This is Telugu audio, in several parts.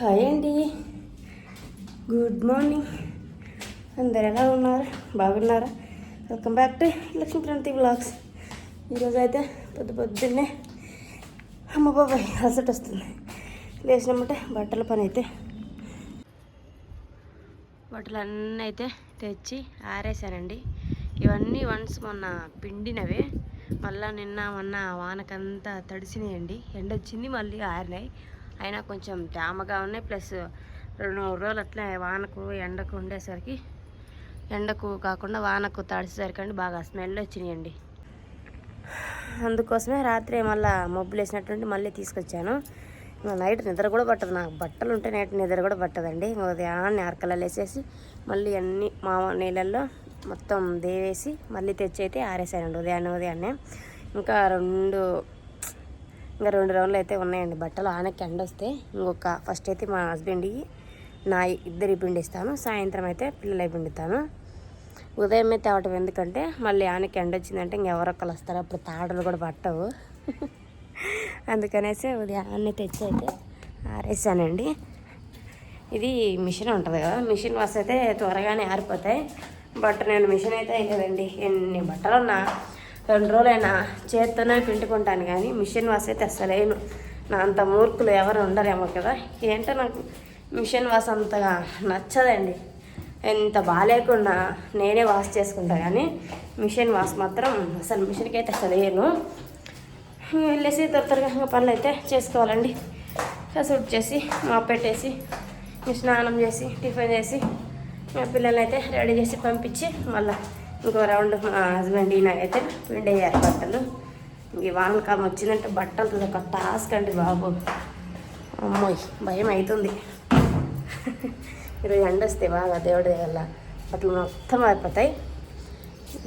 హాయ్ అండి. Good morning. అందరు ఎలా ఉన్నారు? బాగున్నారా? Welcome back to Lakshmi Kranti blogs ఈరోజు అయితే పొద్దు పొద్దున్నే అమ్మ బాబాయ్ అలసట వస్తుంది. లేచినామంటే బట్టల పని అయితే. బట్టలు అన్నీ అయితే తెచ్చి ఆరేసానండి. ఇవన్నీ వన్స్ మొన్న పిండినవే. మళ్ళా నిన్న మొన్న వానకంతా తడిసినాయండి. ఎండ వచ్చింది మళ్ళీ ఆరినాయి. అయినా కొంచెం తేమగా ఉన్నాయి. ప్లస్ రెండు మూడు రోజులు అట్లా వానకు ఎండకు ఉండేసరికి ఎండకు కాకుండా వానకు తడిసేసరికి అండి బాగా స్మెల్ వచ్చినాయండి. అందుకోసమే రాత్రి మళ్ళీ మబ్బులు వేసినటువంటి మళ్ళీ తీసుకొచ్చాను. నైట్ నిద్ర కూడా పట్టదు. నాకు బట్టలు ఉంటే నైట్ నిద్ర కూడా పట్టదండి. ఉదయాన్నే అరకలలో వేసేసి మళ్ళీ అన్ని మా నీళ్ళల్లో మొత్తం దేవేసి మళ్ళీ తెచ్చి అయితే ఆరేసానండి ఉదయాన్నే ఉదయాన్నే. ఇంకా రెండు ఇంకా రెండు రౌండ్లు అయితే ఉన్నాయండి. బట్టలు ఆనకి ఎండ వస్తే ఇంకొక ఫస్ట్ అయితే మా హస్బెండ్కి నా ఇద్దరి పిండిస్తాను. సాయంత్రం అయితే పిల్లలకి పిండుతాను ఉదయమే తేవటం ఎందుకంటే మళ్ళీ ఆనకి ఎండ వచ్చిందంటే ఇంకెవరొక్కరు వస్తారు. అప్పుడు తాడలు కూడా పట్టవు. అందుకనేసి ఉదయాన్నే తెచ్చి అయితే ఆరేసానండి. ఇది మిషన్ ఉంటుంది కదా మిషన్ వస్తే త్వరగానే ఆరిపోతాయి. బట్ నేను మిషన్ అయితే వేయలేదండి. ఎన్ని బట్టలు ఉన్నా రెండు రోజులైనా చేత్తోనే పిండుకుంటాను కానీ మిషన్ వాస్ అయితే అసలేను. నా అంత మూర్ఖులు ఎవరు ఉండరేమో కదా. ఏంటో నాకు మిషన్ వాస్ అంతగా నచ్చదండి. ఎంత బాగాలేకుండా నేనే వాష్ చేసుకుంటా కానీ మిషన్ వాష్ మాత్రం అసలు మిషన్కి అయితే అసలు వేయను వెళ్ళేసి త్వర త్వరగా ఇంకా పనులు అయితే చేసుకోవాలండి. కసుడు చేసి మా పెట్టేసి స్నానం చేసి టిఫిన్ చేసి మా పిల్లల్ని అయితే రెడీ చేసి పంపించి మళ్ళీ ఇంకో రౌండ్ మా హస్బెండ్ ఈయన అయితే పిండి బట్టలు. ఇంక వానకాలం వచ్చిందంటే బట్టలు ఒక టాస్క్ అండి బాబు. అమ్మోయ్ భయం అవుతుంది ఈరోజు ఎండ వస్తే బాగా దేవుడి వల్ల బట్టలు మొత్తం అయిపోతాయి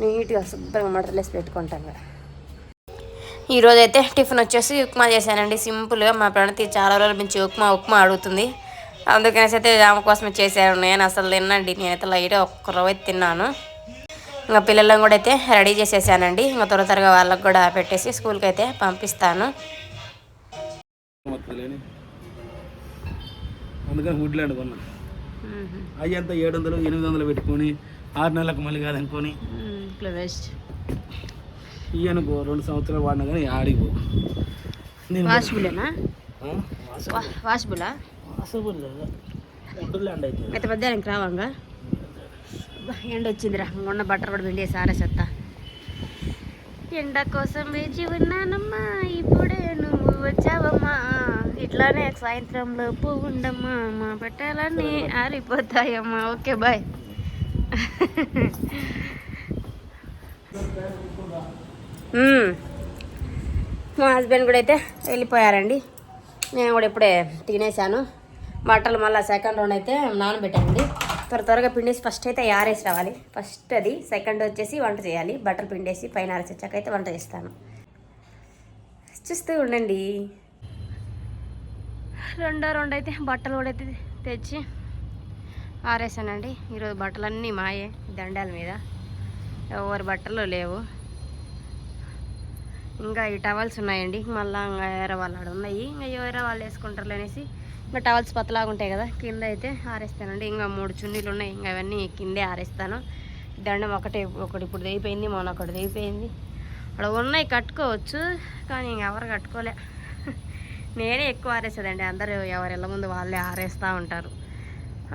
నీట్గా శుభ్రంగా మడతలు పెట్టుకుంటాం కదా. ఈరోజు అయితే టిఫిన్ వచ్చేసి ఉప్మా చేశానండి. సింపుల్గా మా ప్రణతి చాలా రోజుల నుంచి ఉప్మా ఉప్మా అడుగుతుంది. అందుకనేసి అయితే ఆమె కోసమే చేశాను. నేను అసలు తినండి నేనైతే లైట్గా ఒక్క రోజు తిన్నాను. ఇంకా పిల్లలను కూడా అయితే రెడీ చేసేసానండి. ఇంకా త్వర త్వరగా వాళ్ళకి కూడా పెట్టేసి స్కూల్కి అయితే పంపిస్తాను. అందుకని వుడ్లాండ్ కొన్నా. అవి అంతా ఏడు వందలు ఎనిమిది వందలు పెట్టుకొని ఆరు నెలలకు మళ్ళీ కాదనుకొని. ఇవి అనుకో రెండు సంవత్సరాలు వాడినా కానీ ఆడిపో నేను వాష్బులేనా? వాష్బులా? వాసబుల్ లేదు. వుడ్లాండ్ అయితే. మధ్యాహ్నం రావంగా? ఎండ వచ్చిందిరా ఉన్న బట్టలు కూడా పిండి సారా చెత్త. ఎండ కోసం వేచి ఉన్నానమ్మా ఇప్పుడే నువ్వు వచ్చావమ్మా. ఇట్లానే సాయంత్రంలో ఉండమ్మా మా బట్టలన్నీ ఆరిపోతాయమ్మా. Okay bye. మా హస్బెండ్ కూడా అయితే వెళ్ళిపోయారండి. నేను కూడా ఇప్పుడే తినేసాను. బట్టలు మళ్ళీ సెకండ్ రౌండ్ అయితే నానబెట్టానండి. త్వర త్వరగా పిండేసి ఫస్ట్ అయితే ఆరేసి రావాలి. ఫస్ట్ అది సెకండ్ వచ్చేసి వంట చేయాలి. బట్టలు పిండేసి పైన ఆరేసి వచ్చాక అయితే వంట చేస్తాను. చూస్తూ ఉండండి. రెండో రెండు అయితే బట్టలు కూడా అయితే తెచ్చి ఆరేసానండి. ఈరోజు బట్టలన్నీ మాయే దండాల మీద. ఎవరి బట్టలు లేవు. ఇంకా ఈ టవల్స్ ఉన్నాయండి. మళ్ళీ ఇంకా వేరే వాళ్ళు ఉన్నాయి. ఇంకా వేరే వాళ్ళు వేసుకుంటారు అనేసి ఇంకా టవల్స్ పతలాగా ఉంటాయి కదా కింద అయితే ఆరేస్తానండి. ఇంకా మూడు చున్నీలు ఉన్నాయి ఇంకా అవన్నీ కిందే ఆరేస్తాను. దండం ఒకటే ఒకటి ఇప్పుడు దిగిపోయింది మొన్న ఒకటి దిగిపోయింది అక్కడ ఉన్నాయి కట్టుకోవచ్చు కానీ ఇంక ఎవరు కట్టుకోలే. నేనే ఎక్కువ ఆరేసేదండి. అందరూ ఎవరి ఇళ్ళ ముందు వాళ్ళే ఆరేస్తూ ఉంటారు.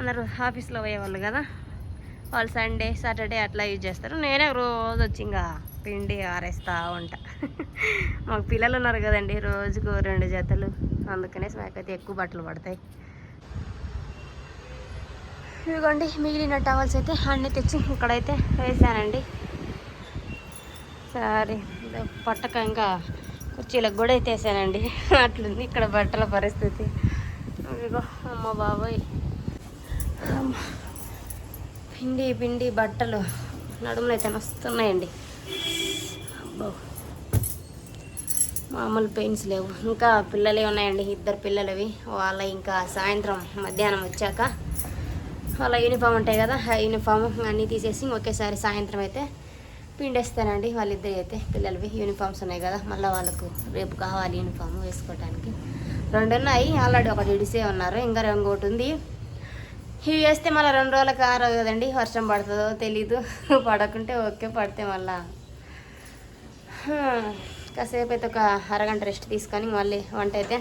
అందరూ ఆఫీస్లో పోయేవాళ్ళు కదా వాళ్ళు సండే సాటర్డే అట్లా యూజ్ చేస్తారు. నేనే రోజు వచ్చి ఇంకా పిండి ఆరేస్తూ ఉంటా. మాకు పిల్లలు ఉన్నారు కదండి రోజుకు రెండు జతలు. అందుకనేసి మాకైతే ఎక్కువ బట్టలు పడతాయి. ఇదిగోండి మిగిలిన టవల్స్ అయితే అన్నీ తెచ్చి ఇక్కడైతే వేసానండి. సరే పట్టకంగా పట్టక ఇంకా కుర్చీలకు కూడా అయితే వేసానండి. అట్లుంది ఇక్కడ బట్టల పరిస్థితి. ఇదిగో అమ్మ బాబోయ్. పిండి పిండి బట్టలు నడుములు అయితే వస్తున్నాయండి అబ్బో. మామూలు పెయిన్స్ లేవు. ఇంకా పిల్లలే ఉన్నాయండి ఇద్దరు పిల్లలవి. వాళ్ళ ఇంకా సాయంత్రం మధ్యాహ్నం వచ్చాక వాళ్ళ యూనిఫామ్ ఉంటాయి కదా ఆ యూనిఫామ్ అన్నీ తీసేసి ఒకేసారి సాయంత్రం అయితే పిండేస్తానండి వాళ్ళిద్దరు అయితే. పిల్లలవి యూనిఫామ్స్ ఉన్నాయి కదా మళ్ళీ వాళ్ళకు రేపు కావాలి యూనిఫామ్ వేసుకోవడానికి రెండు ఉన్నాయి ఆల్రెడీ ఒకటి ఇడిసే ఉన్నారు. ఇంకా ఇంకోటి ఉంది. ఇవి వేస్తే మళ్ళీ రెండు రోజులకు ఆరో కదండి వర్షం పడుతుందో తెలీదు. పడకుంటే ఓకే పడితే మళ్ళా. కాసేపు అయితే ఒక అరగంట రెస్ట్ తీసుకొని మళ్ళీ వంట అయితే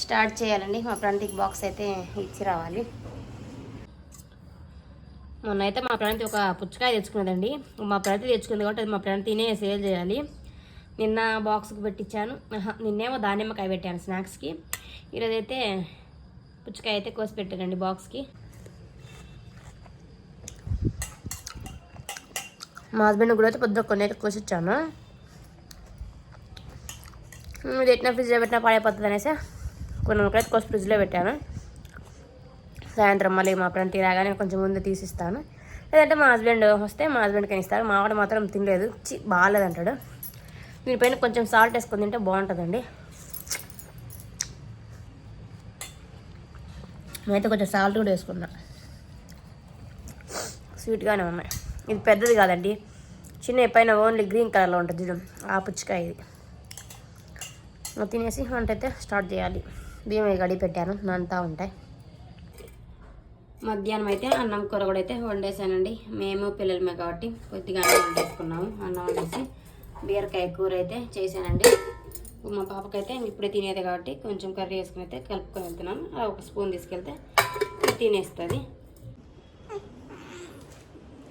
స్టార్ట్ చేయాలండి. మా ప్రాంతికి బాక్స్ అయితే ఇచ్చి రావాలి. మొన్న అయితే మా ప్రాంతి ఒక పుచ్చకాయ తెచ్చుకున్నదండి. మా ప్రాంతి తెచ్చుకుంది కాబట్టి అది మా ప్రణతినే సేల్ చేయాలి. నిన్న బాక్స్కి పెట్టించాను నిన్నేమో దానిమ్మకాయ పెట్టాను స్నాక్స్కి. ఈరోజు అయితే పుచ్చకాయ అయితే కోసి పెట్టానండి బాక్స్కి. మా హస్బెండ్ కూడా అయితే పొద్దున కొన్ని అయితే కోసి ఇచ్చాను ఇది పెట్టిన ఫ్రిడ్జ్లో పెట్టినా పాడైపోతుంది అనేసి కొన్ని ముక్కలైతే కోసి ఫ్రిడ్జ్లో పెట్టాను. సాయంత్రం మళ్ళీ మా ఫ్రెండ్ రాగానే కొంచెం ముందు తీసిస్తాను. లేదంటే మా హస్బెండ్ వస్తే మా హస్బెండ్కి ఇస్తారు? మా ఆవిడ మాత్రం తినలేదు. చి బాగాలేదంటాడు దీనిపైన కొంచెం సాల్ట్ వేసుకొని తింటే బాగుంటుందండి. నేనైతే కొంచెం సాల్ట్ కూడా వేసుకున్నా. స్వీట్గానే ఉన్నాయి. ఇది పెద్దది కాదండి. చిన్న పైన ఓన్లీ గ్రీన్ కలర్లో ఉంటుంది ఆ పుచ్చకాయ ఇది. తినేసి వంట అయితే స్టార్ట్ చేయాలి. బియ్యం గడి కడిగి పెట్టాను అంతా ఉంటాయి. మధ్యాహ్నం అయితే అన్నం కూర కూడా అయితే వండేసానండి. మేము పిల్లలమే కాబట్టి కొద్దిగా అన్నం వండేసుకున్నాము. అన్నం వండేసి బీరకాయ కూర అయితే చేశానండి. మా పాపకైతే ఇప్పుడే తినేది కాబట్టి కొంచెం కర్రీ వేసుకుని అయితే కలుపుకొని వెళ్తున్నాను. అలా ఒక స్పూన్ తీసుకెళ్తే తినేస్తుంది.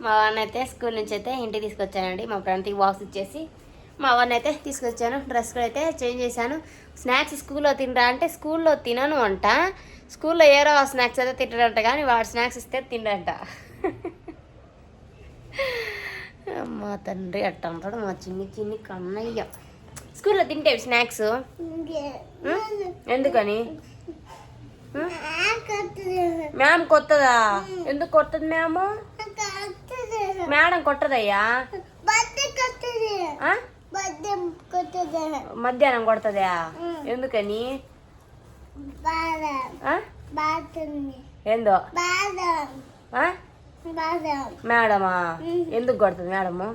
మా వాన్న అయితే స్కూల్ నుంచి అయితే ఇంటికి తీసుకొచ్చానండి. మా ఫ్రెండ్కి బాక్స్ ఇచ్చేసి మా వాడిని అయితే తీసుకొచ్చాను. డ్రెస్ కూడా అయితే చేంజ్ చేశాను. స్నాక్స్ స్కూల్లో తినరా అంటే స్కూల్లో తినను అంట. స్కూల్లో ఏరో స్నాక్స్ అయితే తింటాడంట కానీ వాడు స్నాక్స్ ఇస్తే తిండంట. మా తండ్రి అట్ట అంటాడు మా చిన్ని చిన్ని కన్నయ్య. స్కూల్లో తింటే స్నాక్స్? ఎందుకని? మ్యామ్ కొత్తదా? ఎందుకు కొత్తది మ్యాము మేడం కొట్టదయ్యా? మధ్యాహ్నం కొడుతుందా? ఎందుకని? ఏందో? మేడమా? ఎందుకు కొడుతుంది మేడము?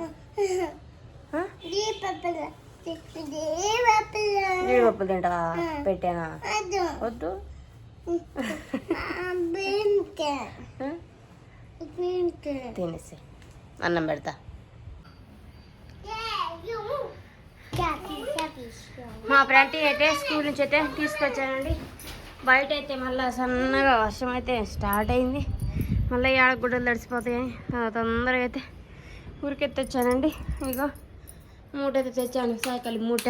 జీడిపప్పులు తింటావా? పెట్టానా? వద్దు? తినేసి అన్నం పెడతా. మా ఫ్రెండ్ అయితే స్కూల్ నుంచి అయితే తీసుకొచ్చానండి బయట అయితే మళ్ళీ సన్నగా వర్షం అయితే స్టార్ట్ అయింది. మళ్ళీ ఏడ గుడ్డలు తడిసిపోతాయని తొందరగా అయితే ఊరికే తెచ్చానండి ఇగో మూట అయితే తెచ్చాను సైకిల్ మూట.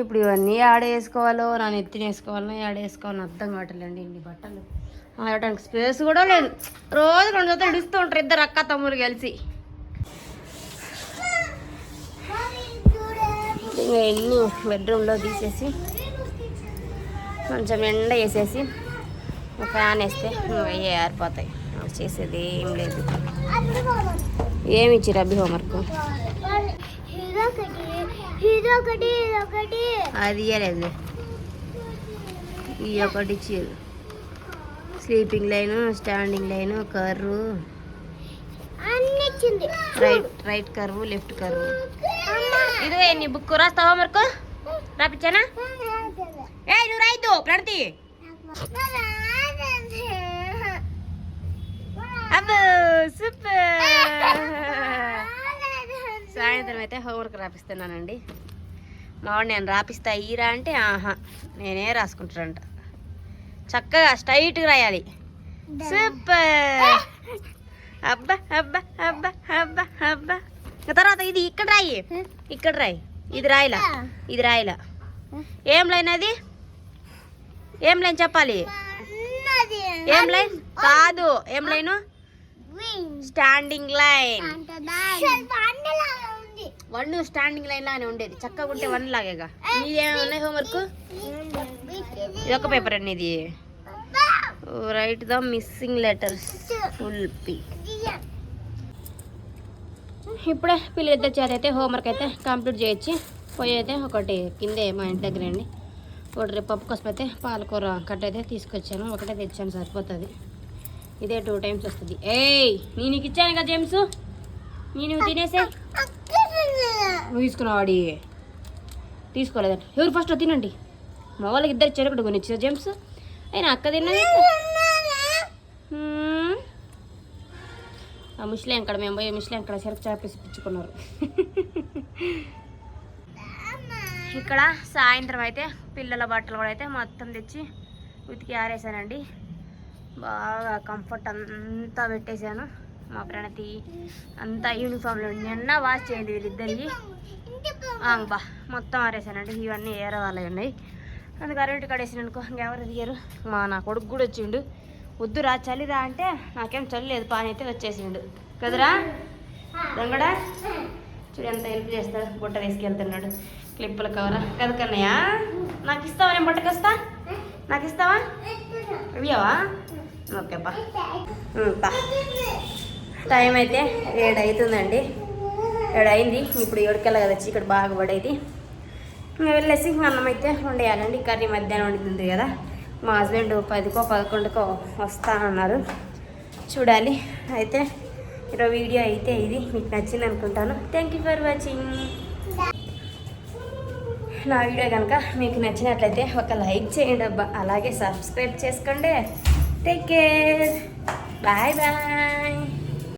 ఇప్పుడు ఇవన్నీ యాడ వేసుకోవాలో నా నెత్తిన వేసుకోవాలో యాడ వేసుకోవాలని అర్థం కావట్లేండి ఇన్ని బట్టలు. ఆడటానికి స్పేస్ కూడా లేదు. రోజు రెండు జతలు ఇడుస్తూ ఉంటారు ఇద్దరు అక్క తమ్ముడు కలిసి. ఇంకా ఎన్ని బెడ్రూమ్లో తీసేసి కొంచెం ఎండ వేసేసి ఒక ఫ్యాన్ వేస్తే అయ్యే ఆరిపోతాయి. అవి చేసేది ఏం లేదు. ఏమి ఇచ్చిర్రు అభి హోంవర్క్? అది ఇయ్యలేదు ఈ ఒకటి ఇచ్చిర్రు. Sleeping line standing line కర్రు. Right right curve left curve ఇదిగో నీ బుక్ రాస్తావా హోంవర్క్ రాపిచ్చానా ఏ నువ్వు రాయిద్దు ప్రణతి. అబ్బో సూపర్. సాయంత్రం అయితే హోంవర్క్ రాపిస్తున్నానండి. మావాడు నేను రాపిస్తా ఈరా అంటే ఆహా నేనే రాసుకుంటానంట. చక్కగా స్ట్రైట్గా రాయాలి. సూపర్. అబ్బా అబ్బా అబ్బా అబ్బా అబ్బా. తర్వాత ఇది ఇక్కడ రాయి. ఇక్కడ రాయి. ఇది రాయిలా? ఇది రాయిలా? ఏం లైన్ అది? ఏం లైన్ చెప్పాలి? ఏం లైన్? కాదు. ఏం line? Standing line. One standing line లానే ఉండేది. చక్కగా ఉంటే వన్ లాగేగా. ఉన్నాయి హోంవర్క్? ఇది ఒక పేపర్ అండి ఇది. Write the missing letters full P ఇప్పుడే పిల్లలిద్దరు చేత అయితే హోంవర్క్ అయితే కంప్లీట్ చేయొచ్చి పోయి అయితే ఒకటి కిందే మా ఇంటి దగ్గర అండి ఒకటి రేపు పప్పు కోసం అయితే పాలకూర కట్ట అయితే తీసుకొచ్చాను. ఒకటే తెచ్చాను సరిపోతుంది. ఇదే టూ టైమ్స్ వస్తుంది. ఏయ్ నేను నీకు ఇచ్చాను కదా జేమ్స్ నేను తినేసే? నువ్వు తీసుకున్నావాడి తీసుకోలేదంట. ఎవరు ఫస్ట్ తినండి? మా వాళ్ళకి ఇద్దరు చెరకటి కొనిచ్చా జేమ్స్ అయినా అక్క తిన్నది హ్మ్. ఆ ముస్లిం అక్కడ మేము పోయి ముస్లిం అక్కడ చెరకు చేపేసి పిచ్చుకున్నారు. ఇక్కడ సాయంత్రం అయితే పిల్లల బట్టలు కూడా అయితే మొత్తం తెచ్చి ఉతికి ఆరేసానండి. బాగా కంఫర్ట్ అంతా పెట్టేశాను. మా ప్రణతి అంతా యూనిఫామ్లో నిన్న వాష్ చేయండి వీళ్ళిద్దరికి బా మొత్తం ఆరేసానండి. ఇవన్నీ ఏరే వాళ్ళవి ఉన్నాయి. అందుకు అరటి కడేసిన అనుకో ఇంకెవరు దిగారు. మా నా కొడుకు కూడా వచ్చిండు. వద్దురా చలిరా అంటే నాకేం చలి లేదు పాని అయితే వచ్చేసిండు. కదరా? దొంగడా? చూడు ఎంత హెల్ప్ చేస్తాడు బుట్ట తీసుకెళ్తున్నాడు క్లిప్పుల కవరా. కదా కన్నయ్యా నాకు ఇస్తావా? నేను బుట్టకొస్తా నాకు ఇస్తావా? ఇవ్వవా ఓకేపా టైం అయితే ఏడు అవుతుందండి ఏడు అయింది ఇప్పుడు ఏడుకెళ్ళ కదా చీకటి బాగా పడేది. ఇంకా వెళ్ళేసి అన్నం అయితే వండేయాలండి. కర్రీ మధ్యాహ్నం వండుతుంది కదా. మా హస్బెండ్ పదికో పదకొండుకో వస్తానన్నారు. చూడాలి. అయితే ఈరోజు వీడియో అయితే ఇది. మీకు నచ్చింది అనుకుంటాను. థ్యాంక్ యూ ఫర్ వాచింగ్ నా వీడియో కనుక మీకు నచ్చినట్లయితే ఒక లైక్ చేయండి అబ్బా. అలాగే సబ్స్క్రైబ్ చేసుకోండి. Take care bye bye